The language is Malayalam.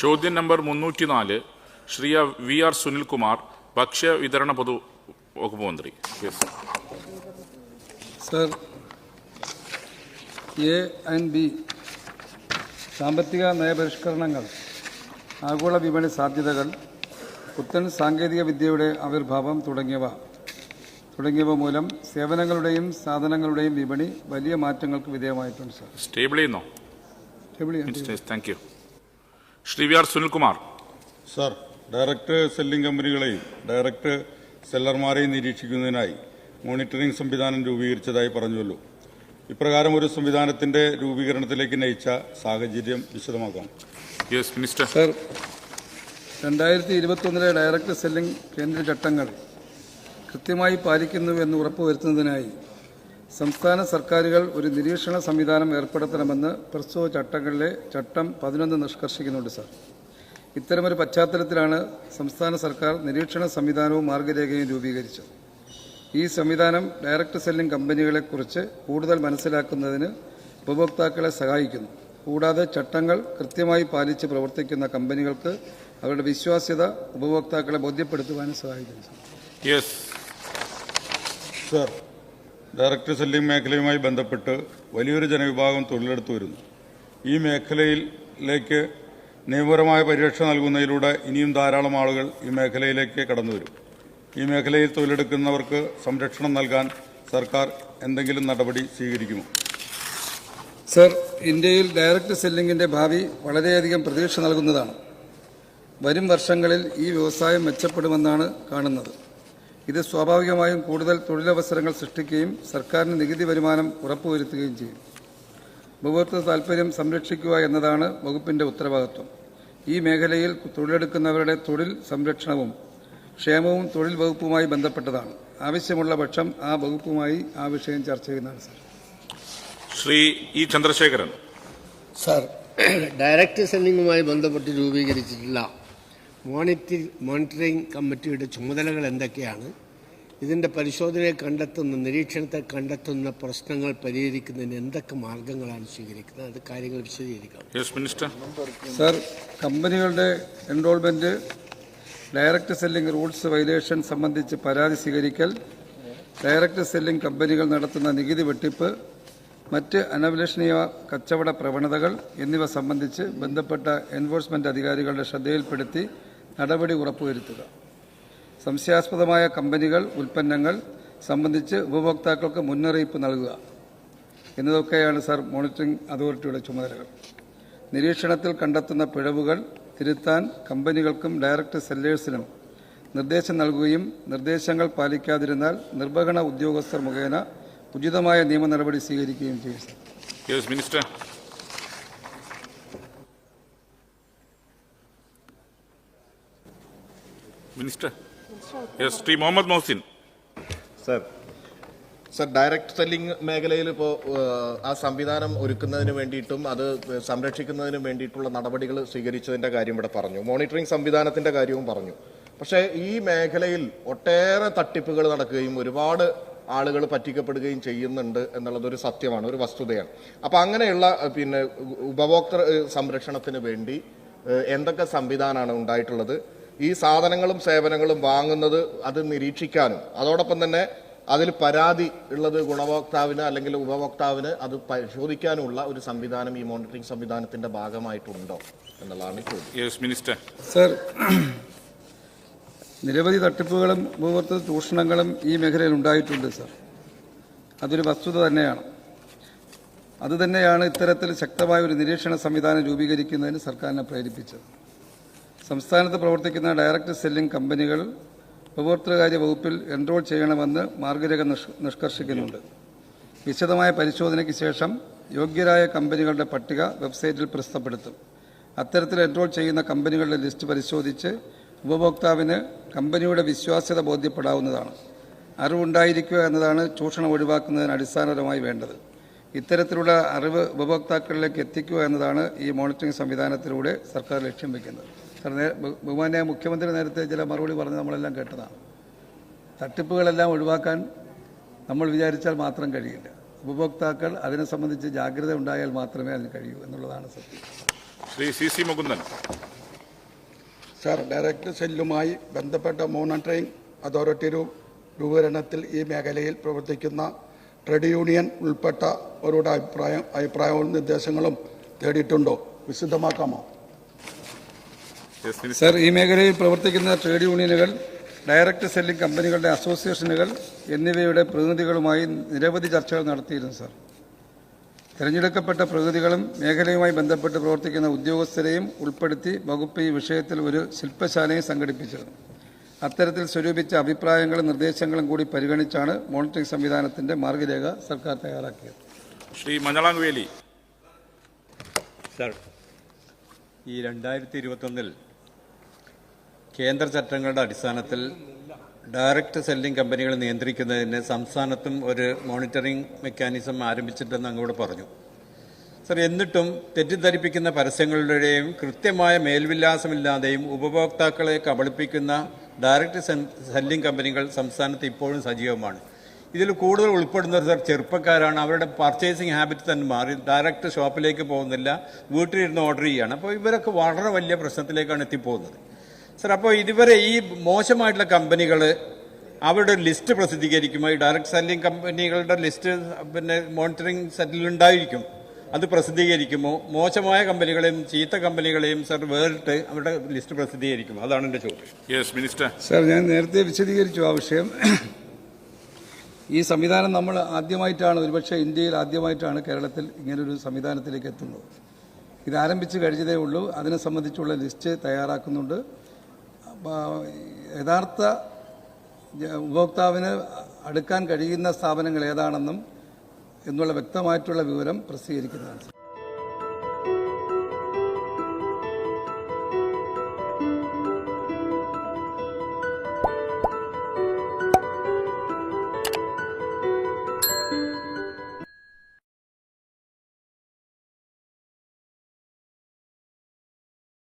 ചോദ്യം നമ്പർ മുന്നൂറ്റി നാല് ശ്രീ വി ആർ സുനിൽകുമാർ ഭക്ഷ്യ വിതരണ പൊതു വകുപ്പ് മന്ത്രി. സർ എ ആൻഡ് ബി സാമ്പത്തിക നയപരിഷ്കരണങ്ങൾ ആഗോള വിപണി സാധ്യതകൾ പുത്തൻ സാങ്കേതിക വിദ്യയുടെ ആവിർഭാവം തുടങ്ങിയവ തുടങ്ങിയവ മൂലം സേവനങ്ങളുടെയും സാധനങ്ങളുടെയും വിപണി വലിയ മാറ്റങ്ങൾക്ക് വിധേയമായിട്ടുണ്ട് സർ. സ്റ്റേബിൾ ചെയ്യുന്നോ? സ്റ്റേബിൾ ചെയ്യുന്നു. Thank you Shri V R Sunilkumar. Sir direct selling കമ്പനികളെയും direct സെല്ലർമാരെയും നിരീക്ഷിക്കുന്നതിനായി മോണിറ്ററിംഗ് സംവിധാനം രൂപീകരിച്ചതായി പറഞ്ഞുവല്ലോ. ഇപ്രകാരം ഒരു സംവിധാനത്തിന്റെ രൂപീകരണത്തിലേക്ക് നയിച്ച സാഹചര്യം വിശദമാക്കാം. യെസ് മിനിസ്റ്റർ സർ രണ്ടായിരത്തി ഇരുപത്തൊന്നിലെ ഡയറക്ട് സെല്ലിംഗ് കേന്ദ്ര ചട്ടങ്ങൾ കൃത്യമായി പാലിക്കുന്നു എന്ന് ഉറപ്പുവരുത്തുന്നതിനായി സംസ്ഥാന സർക്കാരുകൾ ഒരു നിരീക്ഷണ സംവിധാനം ഏർപ്പെടുത്തണമെന്ന് പ്രസ്തുത ചട്ടങ്ങളിലെ ചട്ടം പതിനൊന്ന് നിഷ്കർഷിക്കുന്നുണ്ട് സാർ. ഇത്തരമൊരു പശ്ചാത്തലത്തിലാണ് സംസ്ഥാന സർക്കാർ നിരീക്ഷണ സംവിധാനവും മാർഗരേഖയും രൂപീകരിച്ചത്. ഈ സംവിധാനം ഡയറക്ട് സെല്ലിംഗ് കമ്പനികളെക്കുറിച്ച് കൂടുതൽ മനസ്സിലാക്കുന്നതിന് ഉപഭോക്താക്കളെ സഹായിക്കുന്നു. കൂടാതെ ചട്ടങ്ങൾ കൃത്യമായി പാലിച്ച് പ്രവർത്തിക്കുന്ന കമ്പനികൾക്ക് അവരുടെ വിശ്വാസ്യത ഉപഭോക്താക്കളെ ബോധ്യപ്പെടുത്തുവാനും സഹായിക്കുന്നു ഡയറക്ട് സെല്ലിംഗ് മേഖലയുമായി ബന്ധപ്പെട്ട് വലിയൊരു ജനവിഭാഗം തൊഴിലെടുത്തു വരുന്നു. ഈ മേഖലയിലേക്ക് നിയമപരമായ പരിരക്ഷ നൽകുന്നതിലൂടെ ഇനിയും ധാരാളം ആളുകൾ ഈ മേഖലയിലേക്ക് കടന്നു വരും. ഈ മേഖലയിൽ തൊഴിലെടുക്കുന്നവർക്ക് സംരക്ഷണം നൽകാൻ സർക്കാർ എന്തെങ്കിലും നടപടി സ്വീകരിക്കുമോ? സർ ഇന്ത്യയിൽ ഡയറക്റ്റ് സെല്ലിംഗിന്റെ ഭാവി വളരെയധികം പ്രതീക്ഷ നൽകുന്നതാണ്. വരും വർഷങ്ങളിൽ ഈ വ്യവസായം മെച്ചപ്പെടുമെന്നാണ് കാണുന്നത്. ഇത് സ്വാഭാവികമായും കൂടുതൽ തൊഴിലവസരങ്ങൾ സൃഷ്ടിക്കുകയും സർക്കാരിന് നികുതി വരുമാനം ഉറപ്പുവരുത്തുകയും ചെയ്യും. ഉപഭോക്തൃ താൽപ്പര്യം സംരക്ഷിക്കുക എന്നതാണ് വകുപ്പിന്റെ ഉത്തരവാദിത്വം. ഈ മേഖലയിൽ തൊഴിലെടുക്കുന്നവരുടെ തൊഴിൽ സംരക്ഷണവും ക്ഷേമവും തൊഴിൽ വകുപ്പുമായി ബന്ധപ്പെട്ടതാണ്. ആവശ്യമുള്ള പക്ഷം ആ വകുപ്പുമായി ആ വിഷയം ചർച്ച ചെയ്യുന്നതാണ് sir. Shri E Chandrasekharan. Sir direct സെല്ലിങ്ങുമായി ബന്ധപ്പെട്ട് രൂപീകരിച്ചിട്ടുള്ള മോണിറ്റി മോണിറ്ററിംഗ് കമ്മിറ്റിയുടെ ചുമതലകൾ എന്തൊക്കെയാണ്? ഇതിന്റെ പരിശോധനയെ കണ്ടെത്തുന്ന നിരീക്ഷണത്തെ കണ്ടെത്തുന്ന പ്രശ്നങ്ങൾ പരിഹരിക്കുന്നതിന് എന്തൊക്കെ മാർഗങ്ങളാണ് സ്വീകരിക്കുന്നത്? അത് കാര്യങ്ങൾ വിശദീകരിക്കാം. യെസ് മിനിസ്റ്റർ സർ കമ്പനികളുടെ enrolment direct selling rules violation സംബന്ധിച്ച് പരാതി സ്വീകരിക്കൽ ഡയറക്ട് സെല്ലിംഗ് കമ്പനികൾ നടത്തുന്ന നികുതി വെട്ടിപ്പ് മറ്റ് അനഭിലഷണീയ കച്ചവട പ്രവണതകൾ എന്നിവ സംബന്ധിച്ച് ബന്ധപ്പെട്ട എൻഫോഴ്സ്മെന്റ് അധികാരികളുടെ ശ്രദ്ധയിൽപ്പെടുത്തി നടപടി ഉറപ്പുവരുത്തുക. സംശയാസ്പദമായ കമ്പനികൾ ഉൽപ്പന്നങ്ങൾ സംബന്ധിച്ച് ഉപഭോക്താക്കൾക്ക് മുന്നറിയിപ്പ് നൽകുക എന്നതൊക്കെയാണ് സർ മോണിറ്ററിംഗ് അതോറിറ്റിയുടെ ചുമതലകൾ. നിരീക്ഷണത്തിൽ കണ്ടെത്തുന്ന പിഴവുകൾ തിരുത്താൻ കമ്പനികൾക്കും ഡയറക്ട് സെല്ലേഴ്സിനും നിർദ്ദേശം നൽകുകയും നിർദ്ദേശങ്ങൾ പാലിക്കാതിരുന്നാൽ നിർവഹണ ഉദ്യോഗസ്ഥർ മുഖേന ഉചിതമായ നിയമ നടപടി സ്വീകരിക്കുകയും ചെയ്യും minister minister. Shri Muhammad Mohsin sir sir direct selling മേഖലയിൽ ഇപ്പോൾ ആ സംവിധാനം ഒരുക്കുന്നതിന് വേണ്ടിയിട്ടും അത് സംരക്ഷിക്കുന്നതിന് വേണ്ടിയിട്ടുള്ള നടപടികൾ സ്വീകരിച്ചതിന്റെ കാര്യം ഇവിടെ പറഞ്ഞു. മോണിറ്ററിംഗ് സംവിധാനത്തിന്റെ കാര്യവും പറഞ്ഞു. പക്ഷേ ഈ മേഖലയിൽ ഒട്ടേറെ തട്ടിപ്പുകൾ നടക്കുകയും ഒരുപാട് ആളുകൾ പറ്റിക്കപ്പെടുകയും ചെയ്യുന്നുണ്ട് എന്നുള്ളത് ഒരു സത്യമാണ് ഒരു വസ്തുതയാണ്. അപ്പോൾ അങ്ങനെയുള്ള പിന്നെ ഉപഭോക്തൃ സംരക്ഷണത്തിന് വേണ്ടി എന്തൊക്കെ സംവിധാനമാണ് ഉണ്ടായിട്ടുള്ളത്? ഈ സാധനങ്ങളും സേവനങ്ങളും വാങ്ങുന്നത് അത് നിരീക്ഷിക്കാനും അതോടൊപ്പം തന്നെ അതിൽ പരാതി ഉള്ളത് ഗുണഭോക്താവിന് അല്ലെങ്കിൽ ഉപഭോക്താവിന് അത് പരിശോധിക്കാനുള്ള ഒരു സംവിധാനം ഈ മോണിറ്ററിംഗ് സംവിധാനത്തിന്റെ ഭാഗമായിട്ടുണ്ടോ എന്നുള്ളതാണ് ചോദ്യം. യെസ് മിനിസ്റ്റർ സർ നിരവധി തട്ടിപ്പുകളും ഉപഭോക്തൃ ചൂഷണങ്ങളും ഈ മേഖലയിൽ ഉണ്ടായിട്ടുണ്ട് സർ അതൊരു വസ്തുത തന്നെയാണ്. അതുതന്നെയാണ് ഇത്തരത്തിൽ ശക്തമായ ഒരു നിരീക്ഷണ സംവിധാനം രൂപീകരിക്കുന്നതിന് സർക്കാരിനെ പ്രേരിപ്പിച്ചത്. സംസ്ഥാനത്ത് പ്രവർത്തിക്കുന്ന ഡയറക്റ്റ് സെല്ലിംഗ് കമ്പനികൾ ഉപഭോക്തൃകാര്യ വകുപ്പിൽ എൻറോൾ ചെയ്യണമെന്ന് മാർഗരേഖ നിഷ്- നിഷ്കർഷിക്കുന്നുണ്ട്. വിശദമായ പരിശോധനയ്ക്ക് ശേഷം യോഗ്യരായ കമ്പനികളുടെ പട്ടിക വെബ്സൈറ്റിൽ പ്രസിദ്ധപ്പെടുത്തും അത്തരത്തിൽ എൻറോൾ ചെയ്യുന്ന കമ്പനികളുടെ ലിസ്റ്റ് പരിശോധിച്ച് ഉപഭോക്താവിന് കമ്പനിയുടെ വിശ്വാസ്യത ബോധ്യപ്പെടാവുന്നതാണ്. അറിവുണ്ടായിരിക്കുക എന്നതാണ് ചൂഷണം ഒഴിവാക്കുന്നതിന് അടിസ്ഥാനപരമായി വേണ്ടത്. ഇത്തരത്തിലുള്ള അറിവ് ഉപഭോക്താക്കളിലേക്ക് എത്തിക്കുക എന്നതാണ് ഈ മോണിറ്ററിംഗ് സംവിധാനത്തിലൂടെ സർക്കാർ ലക്ഷ്യം വയ്ക്കുന്നത് സാർ ബഹുമാന്യ മുഖ്യമന്ത്രി നേരത്തെ ചില മറുപടി പറഞ്ഞ് നമ്മളെല്ലാം കേട്ടതാണ്. തട്ടിപ്പുകളെല്ലാം ഒഴിവാക്കാൻ നമ്മൾ വിചാരിച്ചാൽ മാത്രം കഴിയില്ല. ഉപഭോക്താക്കൾ അതിനെ സംബന്ധിച്ച് ജാഗ്രത ഉണ്ടായാൽ മാത്രമേ അതിന് കഴിയൂ എന്നുള്ളതാണ് സത്യം. Shri C C Mukundan. Sir director സെല്ലുമായി ബന്ധപ്പെട്ട മോണിറ്ററിംഗ് അതോറിറ്റി രൂപീകരണത്തിൽ ഈ മേഖലയിൽ പ്രവർത്തിക്കുന്ന ട്രേഡ് യൂണിയൻ ഉൾപ്പെട്ട അവരുടെ അഭിപ്രായം അഭിപ്രായവും നിർദ്ദേശങ്ങളും തേടിയിട്ടുണ്ടോ? വിശദമാക്കാമോ? സർ ഈ മേഖലയിൽ പ്രവർത്തിക്കുന്ന ട്രേഡ് യൂണിയനുകൾ ഡയറക്ട് സെല്ലിംഗ് കമ്പനികളുടെ അസോസിയേഷനുകൾ എന്നിവയുടെ പ്രതിനിധികളുമായി നിരവധി ചർച്ചകൾ നടത്തിയിരുന്നു സർ തിരഞ്ഞെടുക്കപ്പെട്ട പ്രതിനിധികളും മേഖലയുമായി ബന്ധപ്പെട്ട് പ്രവർത്തിക്കുന്ന ഉദ്യോഗസ്ഥരെയും ഉൾപ്പെടുത്തി വകുപ്പ് ഈ വിഷയത്തിൽ ഒരു ശില്പശാലയും സംഘടിപ്പിച്ചിരുന്നു. അത്തരത്തിൽ സ്വരൂപിച്ച അഭിപ്രായങ്ങളും നിർദ്ദേശങ്ങളും കൂടി പരിഗണിച്ചാണ് മോണിറ്ററിംഗ് സംവിധാനത്തിന്റെ മാർഗരേഖ സർക്കാർ തയ്യാറാക്കിയത്. ശ്രീ മഞ്ഞളാങ്കുവേലി. വേലി സർ ഈ രണ്ടായിരത്തി ഇരുപത്തൊന്നിൽ കേന്ദ്ര ചട്ടങ്ങളുടെ അടിസ്ഥാനത്തിൽ ഡയറക്റ്റ് സെല്ലിംഗ് കമ്പനികൾ നിയന്ത്രിക്കുന്നതിന് സംസ്ഥാനത്തും ഒരു മോണിറ്ററിംഗ് മെക്കാനിസം ആരംഭിച്ചിട്ടെന്ന് അങ്ങോട്ട് പറഞ്ഞു. സർ എന്നിട്ടും തെറ്റിദ്ധരിപ്പിക്കുന്ന പരസ്യങ്ങളുടെയും കൃത്യമായ മേൽവിലാസമില്ലാതെയും ഉപഭോക്താക്കളെ കബളിപ്പിക്കുന്ന ഡയറക്റ്റ് സെല്ലിംഗ് കമ്പനികൾ സംസ്ഥാനത്ത് ഇപ്പോഴും സജീവമാണ്. ഇതിൽ കൂടുതൽ ഉൾപ്പെടുന്നത് സർ ചെറുപ്പക്കാരാണ്. അവരുടെ പർച്ചേസിങ് ഹാബിറ്റ് തന്നെ മാറി. ഡയറക്റ്റ് ഷോപ്പിലേക്ക് പോകുന്നില്ല. വീട്ടിലിരുന്ന് ഓർഡർ ചെയ്യുകയാണ് അപ്പോൾ ഇവരൊക്കെ വളരെ വലിയ പ്രശ്നത്തിലേക്കാണ് എത്തിപ്പോകുന്നത്. സർ അപ്പോൾ ഇതുവരെ ഈ മോശമായിട്ടുള്ള കമ്പനികൾ അവരുടെ ലിസ്റ്റ് പ്രസിദ്ധീകരിക്കുമ്പോൾ ഈ ഡയറക്റ്റ് സെല്ലിംഗ് കമ്പനികളുടെ ലിസ്റ്റ് പിന്നെ മോണിറ്ററിംഗ് സെറ്റിൽ ഉണ്ടായിരിക്കും. അത് പ്രസിദ്ധീകരിക്കുമോ? മോശമായ കമ്പനികളെയും ചീത്ത കമ്പനികളെയും സർ വേറിട്ട് അവരുടെ ലിസ്റ്റ് പ്രസിദ്ധീകരിക്കുമോ? അതാണ് എന്റെ ചോദ്യം. യെസ് മിനിസ്റ്റർ സാർ ഞാൻ നേരത്തെ വിശദീകരിച്ചു ആ വിഷയം. ഈ സംവിധാനം നമ്മൾ ആദ്യമായിട്ടാണ് ഒരുപക്ഷെ ഇന്ത്യയിൽ ആദ്യമായിട്ടാണ് കേരളത്തിൽ ഇങ്ങനൊരു സംവിധാനത്തിലേക്ക് എത്തുന്നത്. ഇത് ആരംഭിച്ച് കഴിഞ്ഞതേ ഉള്ളൂ. അതിനെ സംബന്ധിച്ചുള്ള ലിസ്റ്റ് തയ്യാറാക്കുന്നുണ്ട്. യഥാർത്ഥ ഉപഭോക്താവിന് അടുക്കാൻ കഴിയുന്ന സ്ഥാപനങ്ങൾ ഏതാണെന്നും എന്നുള്ള വ്യക്തമായിട്ടുള്ള വിവരം പ്രസിദ്ധീകരിക്കുന്നതാണ്.